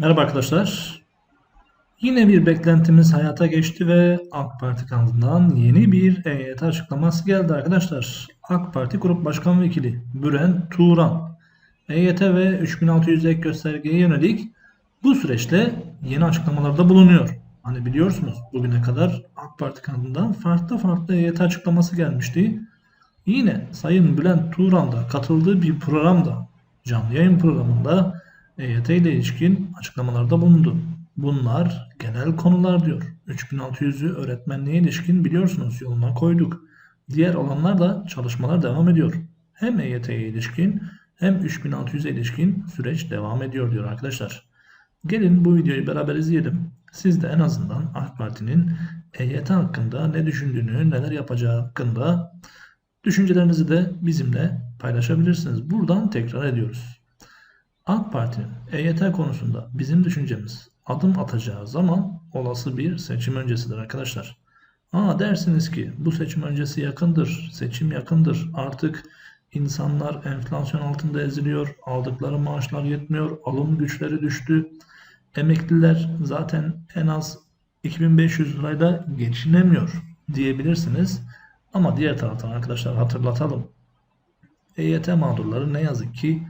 Merhaba arkadaşlar. Yine bir beklentimiz hayata geçti ve AK Parti kanadından yeni bir EYT açıklaması geldi arkadaşlar. AK Parti Grup Başkan Vekili Bülent Turan EYT ve 3600 ek göstergeye yönelik bu süreçte yeni açıklamalarda bulunuyor. Hani biliyorsunuz bugüne kadar AK Parti kanadından farklı farklı EYT açıklaması gelmişti. Yine Sayın Bülent Turan da katıldığı bir programda canlı yayın programında EYT ile ilişkin açıklamalarda bulundu. Bunlar genel konular diyor. 3600'ü öğretmenliğe ilişkin biliyorsunuz yoluna koyduk. Diğer alanlar da çalışmalar devam ediyor. Hem EYT'ye ilişkin hem 3600'e ilişkin süreç devam ediyor diyor arkadaşlar. Gelin bu videoyu beraber izleyelim. Siz de en azından AK Parti'nin EYT hakkında ne düşündüğünü, neler yapacağı hakkında düşüncelerinizi de bizimle paylaşabilirsiniz. Buradan tekrar ediyoruz. AK Parti'nin EYT konusunda bizim düşüncemiz adım atacağı zaman olası bir seçim öncesidir arkadaşlar. Aa dersiniz ki bu seçim öncesi yakındır, seçim yakındır. Artık insanlar enflasyon altında eziliyor, aldıkları maaşlar yetmiyor, alım güçleri düştü. Emekliler zaten en az 2500 lirayla geçinemiyor diyebilirsiniz. Ama diğer taraftan arkadaşlar hatırlatalım. EYT mağdurları ne yazık ki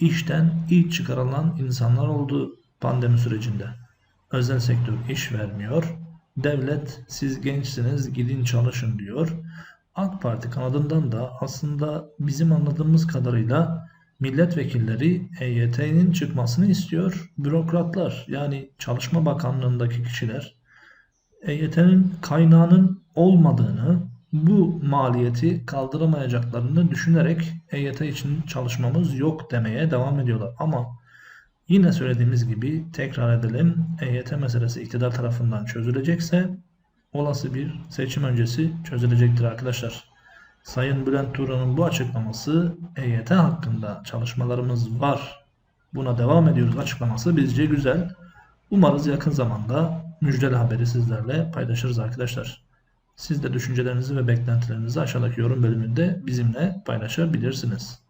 işten ilk çıkarılan insanlar oldu pandemi sürecinde. Özel sektör iş vermiyor. Devlet siz gençsiniz gidin çalışın diyor. AK Parti kanadından da aslında bizim anladığımız kadarıyla milletvekilleri EYT'nin çıkmasını istiyor. Bürokratlar yani Çalışma Bakanlığındaki kişiler EYT'nin kaynağının olmadığını, bu maliyeti kaldıramayacaklarını düşünerek EYT için çalışmamız yok demeye devam ediyorlar. Ama yine söylediğimiz gibi tekrar edelim EYT meselesi iktidar tarafından çözülecekse olası bir seçim öncesi çözülecektir arkadaşlar. Sayın Bülent Turan'ın bu açıklaması EYT hakkında çalışmalarımız var. Buna devam ediyoruz açıklaması bizce güzel. Umarız yakın zamanda müjdeli haberi sizlerle paylaşırız arkadaşlar. Siz de düşüncelerinizi ve beklentilerinizi aşağıdaki yorum bölümünde bizimle paylaşabilirsiniz.